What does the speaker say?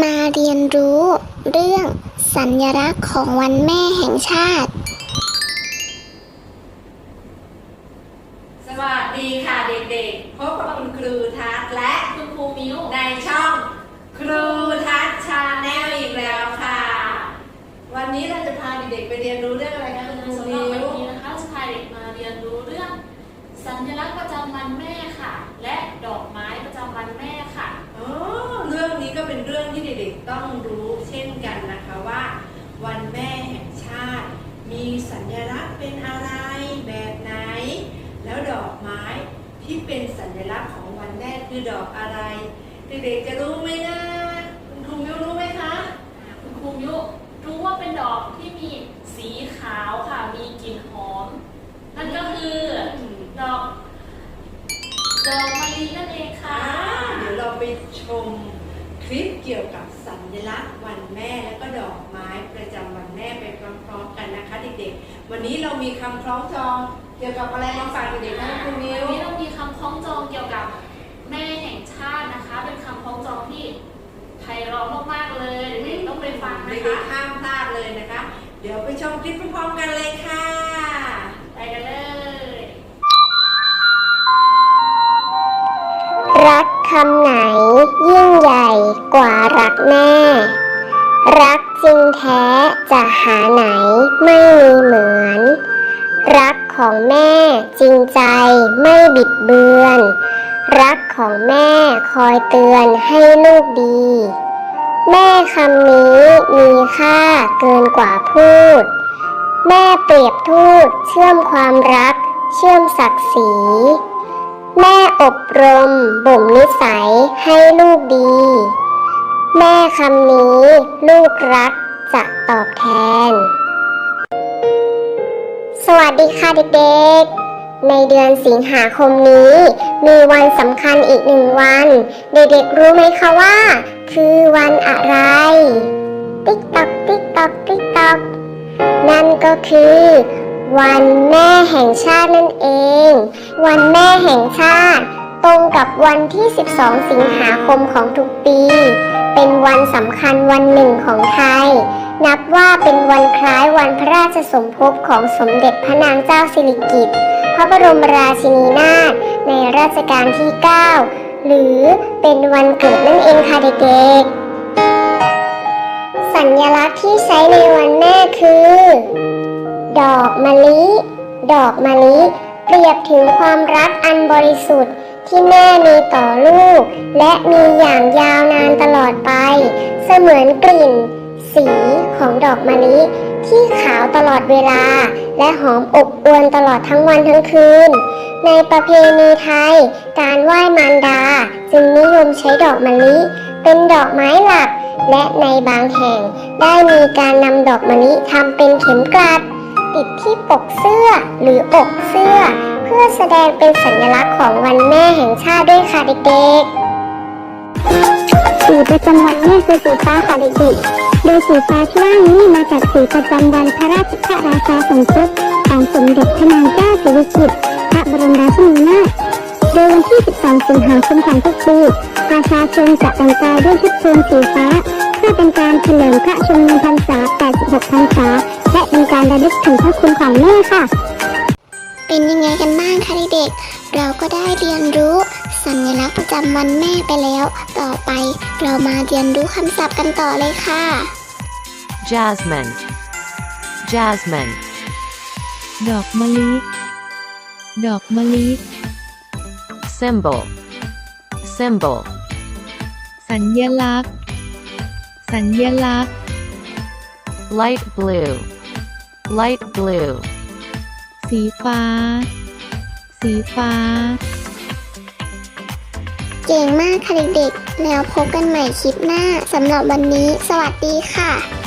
มาเรียนรู้เรื่องสัญลักษณ์ของวันแม่แห่งชาติ สวัสดีค่ะเด็กๆ พบกับคุณครูทัศน์และคุณครูมิวในช่อง ครูทัศน์ชาแนลอีกแล้วค่ะ วันนี้เราจะพาเด็กๆไปเรียนรู้เรื่องอะไรคะคุณครูสำหมิรับวันวนี้นะคะจะพาเด็กมาเรียนรู้เรื่อง สัญลักษณ์ประจำวันแม่ค่ะ และดอกไม้ประจำวันแม่ค่ะ อ๋อเรื่องนี้ก็เป็นเรื่องที่เด็กๆต้องรู้เช่นกันนะคะว่า วันแม่แห่งชาติ มีสัญลักษณ์เป็นอะไรแบบไหน แล้วดอกไม้ที่เป็นสัญลักษณ์ของวันแม่คือดอกอะไร เด็กๆจะรู้ไหมนะคุณครูยุรู้ไหมคะ คุณครูยุรู้ว่าเป็นดอกที่มีสีขาวค่ะ มี ลิปเกี่ยวกับสัญลักษณ์วันแม่และก็ดอกไม้ประจำวันแม่ไปพร้อมๆกันนะคะเด็กๆ วันนี้เรามีคำคล้องจองเกี่ยวกับอะไรมาฝากเด็กๆนะคุณมิวันวนี้เรามีคำคล้องจองเกี่ยวกับแม่แห่งชาตินะคะ เป็นคำคล้องจองที่ไพเราะมากๆเลยเด็กๆต้องไปฟังนะเด็คะกๆห้ามพลาดเลยนะคะ เดี๋ยวไปชมคลิปพร้อมๆกันเลยค่ะไปกันเลย รัก คำไหนยิ่งใหญ่กว่ารักแม่ รักจริงแท้จะหาไหนไม่มีเหมือน รักของแม่จริงใจไม่บิดเบือน รักของแม่คอยเตือนให้ลูกดี แม่คำนี้มีค่าเกินกว่าพูด แม่เปรียบทูตเชื่อมความรัก เชื่อมศักดิ์ศรี แม่อบรมบ่มนิสัยให้ลูกดี แม่คำนี้ลูกรักจะตอบแทน สวัสดีค่ะเด็กๆ ในเดือนสิงหาคมนี้ มีวันสำคัญอีกหนึ่งวัน เด็กๆรู้ไหมคะว่า คือวันอะไร ติ๊กตอกติ๊กตอกติ๊กตอกนั่นก็คือ วันแม่แห่งชาตินั่นเอง วันแม่แห่งชาติ ตรงกับวันที่ 12 สิงหาคมของทุกปี เป็นวันสำคัญวันหนึ่งของไทย นับว่าเป็นวันคล้ายวันพระราชสมภพของสมเด็จพระนางเจ้าสิริกิติ์พระบรมราชินีนาถในรัชกาลที่ 9 หรือเป็นวันเกิดนั่นเองค่ะเด็กๆ สัญลักษณ์ที่ใช้ในวันแม่คือ ดอกมะลิ ดอกมะลิ เปรียบถึงความรักอันบริสุทธิ์ที่แม่มีต่อลูก และมีอย่างยาวนานตลอดไป เสมือนกลิ่น สีของดอกมะลิที่ขาวตลอดเวลา และหอมอบอวลตลอดทั้งวันทั้งคืน ในประเพณีไทย การไหว้มารดา จึงนิยมใช้ดอกมะลิ เป็นดอกไม้หลัก และในบางแห่งได้มีการนำดอกมะลิทำเป็นเข็มกลัด ติดที่ปกเสื้อหรืออกเสื้อ เพื่อแสดงเป็นสัญลักษณ์ของวันแม่แห่งชาติด้วยค่ะเด็กๆ สีประจำวันแม่คือสีฟ้าค่ะเด็กๆ โดยสีฟ้าที่ว่านี้มาจากสีประจำวันพระราชราชาสมภพของสมเด็จพระนางเจ้าสิริกิติ์พระบรมราชินีนาถโดยวันที่ 12 สิงหาคมของทุกปีประชาชนจะแต่งกายด้วยชุดโทนสีฟ้า เพื่อเป็นการเฉลิมพระชนมพรรษา 86 พรรษา การระลึกถึงพระคุณของแม่ค่ะ เป็นยังไงกันบ้างคะเด็กๆเราก็ได้เรียนรู้สัญลักษณ์ประจำวันแม่ไปแล้ว ต่อไปเรามาเรียนรู้คำศัพท์กันต่อเลยค่ะ Jasmine. Jasmine. ดอกมะลิ ดอกมะลิ Symbol. Symbol. สัญลักษณ์ สัญลักษณ์ Light blue. Light blue. สีฟ้า สีฟ้า เก่งมากค่ะเด็กๆ แล้วพบกันใหม่คลิปหน้าสำหรับวันนี้ สวัสดีค่ะ